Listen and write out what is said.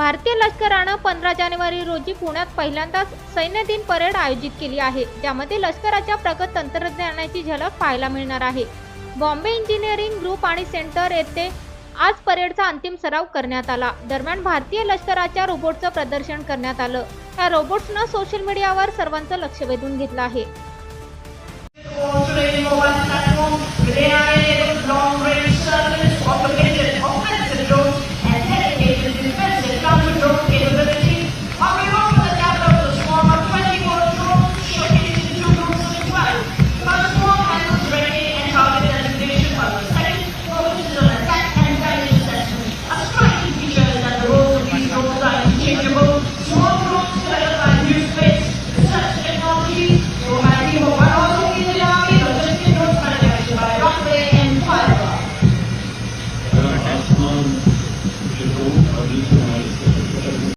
भारतीय लष्करानं पंधरा जानेवारी रोजी पुण्यात पहिल्यांदाच सैन्य दिन परेड आयोजित केली आहे ज्यामध्ये लष्कराच्या प्रगत तंत्रज्ञानाची झलक पाहायला मिळणार आहे. बॉम्बे इंजिनिअरिंग ग्रुप आणि सेंटर येथे आज परेडचा अंतिम सराव करण्यात आला. दरम्यान भारतीय लष्कराच्या रोबोटचं प्रदर्शन करण्यात आलं. या रोबोट्सनं सोशल मीडियावर सर्वांचं लक्ष वेधून घेतलं आहे. unthinkable